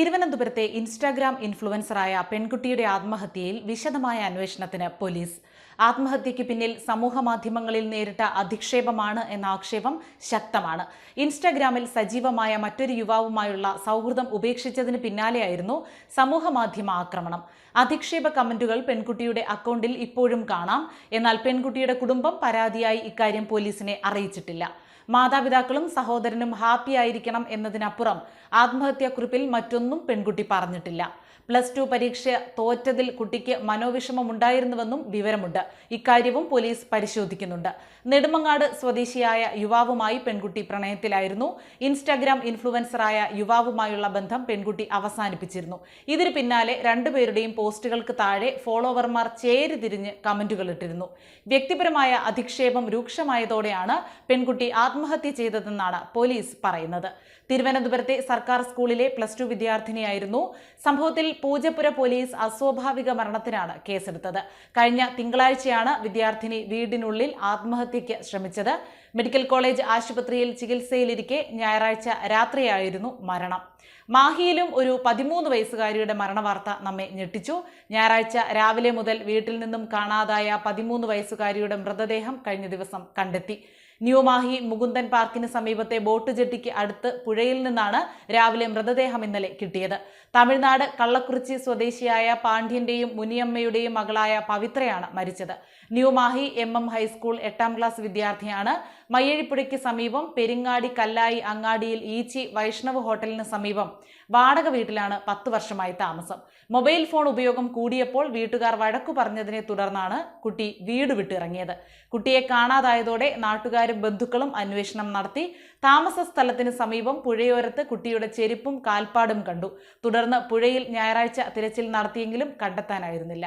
തിരുവനന്തപുരത്തെ ഇൻസ്റ്റാഗ്രാം ഇൻഫ്ലുവൻസറായ പെൺകുട്ടിയുടെ ആത്മഹത്യയിൽ വിശദമായ അന്വേഷണത്തിന് പോലീസ്. ആത്മഹത്യയ്ക്ക് പിന്നിൽ സമൂഹ മാധ്യമങ്ങളിൽ നേരിട്ട അധിക്ഷേപമാണ് എന്ന ആക്ഷേപം ശക്തമാണ്. ഇൻസ്റ്റാഗ്രാമിൽ സജീവമായ മറ്റൊരു യുവാവുമായുള്ള സൗഹൃദം ഉപേക്ഷിച്ചതിന് പിന്നാലെയായിരുന്നു സമൂഹ മാധ്യമ ആക്രമണം. അധിക്ഷേപ കമന്റുകൾ പെൺകുട്ടിയുടെ അക്കൗണ്ടിൽ ഇപ്പോഴും കാണാം. എന്നാൽ പെൺകുട്ടിയുടെ കുടുംബം പരാതിയായി ഇക്കാര്യം പോലീസിനെ അറിയിച്ചിട്ടില്ല. മാതാപിതാക്കളും സഹോദരനും ഹാപ്പിയായിരിക്കണം എന്നതിനപ്പുറം ആത്മഹത്യാക്കുറിപ്പിൽ മറ്റൊന്നും പെൺകുട്ടി പറഞ്ഞിട്ടില്ല. പ്ലസ് ടു പരീക്ഷ തോറ്റതിൽ കുട്ടിക്ക് മനോവിഷമം ഉണ്ടായിരുന്നുവെന്നും വിവരമുണ്ട്. ഇക്കാര്യവും പോലീസ് പരിശോധിക്കുന്നുണ്ട്. നെടുമങ്ങാട് സ്വദേശിയായ യുവാവുമായി പെൺകുട്ടി പ്രണയത്തിലായിരുന്നു. ഇൻസ്റ്റാഗ്രാം ഇൻഫ്ലുവൻസറായ യുവാവുമായുള്ള ബന്ധം പെൺകുട്ടി അവസാനിപ്പിച്ചിരുന്നു. ഇതിന് പിന്നാലെ രണ്ടുപേരുടെയും പോസ്റ്റുകൾക്ക് താഴെ ഫോളോവർമാർ ചേരി തിരിഞ്ഞ് കമന്റുകൾ ഇട്ടിരുന്നു വ്യക്തിപരമായ അധിക്ഷേപം രൂക്ഷമായതോടെയാണ് പെൺകുട്ടി ആത്മഹത്യ ചെയ്തതെന്നാണ് പോലീസ് പറയുന്നത്. തിരുവനന്തപുരത്തെ സർക്കാർ സ്കൂളിലെ പ്ലസ് ടു വിദ്യാർത്ഥിനിയായിരുന്നു സംഭവത്തിൽ പൂജപ്പുര പോലീസ് അസ്വാഭാവിക മരണത്തിനാണ് കേസെടുത്തത്. കഴിഞ്ഞ തിങ്കളാഴ്ചയാണ് വിദ്യാർത്ഥിനി വീടിനുള്ളിൽ ആത്മഹത്യയ്ക്ക് ശ്രമിച്ചത്. മെഡിക്കൽ കോളേജ് ആശുപത്രിയിൽ ചികിത്സയിലിരിക്കെ ഞായറാഴ്ച രാത്രിയായിരുന്നു മരണം. മാഹിയിലും ഒരു പതിമൂന്ന് വയസ്സുകാരിയുടെ മരണവാർത്ത നമ്മെ ഞെട്ടിച്ചു. ഞായറാഴ്ച രാവിലെ മുതൽ വീട്ടിൽ നിന്നും കാണാതായ പതിമൂന്ന് വയസ്സുകാരിയുടെ മൃതദേഹം കഴിഞ്ഞ ദിവസം കണ്ടെത്തി. ന്യൂമാഹി മുകുന്ദൻ പാർക്കിന് സമീപത്തെ ബോട്ട് ജെട്ടിക്ക് അടുത്ത് പുഴയിൽ നിന്നാണ് രാവിലെ മൃതദേഹം ഇന്നലെ കിട്ടിയത്. തമിഴ്നാട് കള്ളക്കുറിച്ചി സ്വദേശിയായ പാണ്ഡ്യന്റെയും മുനിയമ്മയുടെയും മകളായ പവിത്രയാണ് മരിച്ചത്. New Mahe M M high school എട്ടാം ക്ലാസ് വിദ്യാർത്ഥിയാണ്. മയ്യഴിപ്പുഴയ്ക്ക് സമീപം പെരിങ്ങാടി കല്ലായി അങ്ങാടിയിൽ ഈച്ചി വൈഷ്ണവ് ഹോട്ടലിന് സമീപം വാടക വീട്ടിലാണ് പത്ത് വർഷമായി താമസം. മൊബൈൽ ഫോൺ ഉപയോഗം കൂടിയപ്പോൾ വീട്ടുകാർ വഴക്കു പറഞ്ഞതിനെ തുടർന്നാണ് കുട്ടി വീട് വിട്ടിറങ്ങിയത് കുട്ടിയെ കാണാതായതോടെ നാട്ടുകാരും ബന്ധുക്കളും അന്വേഷണം നടത്തി താമസ സ്ഥലത്തിന് സമീപം പുഴയോരത്ത് കുട്ടിയുടെ ചെരുപ്പും കാൽപ്പാടും കണ്ടു. തുടർന്ന് പുഴയിൽ ഞായറാഴ്ച തിരച്ചിൽ നടത്തിയെങ്കിലും കണ്ടെത്താനായിരുന്നില്ല.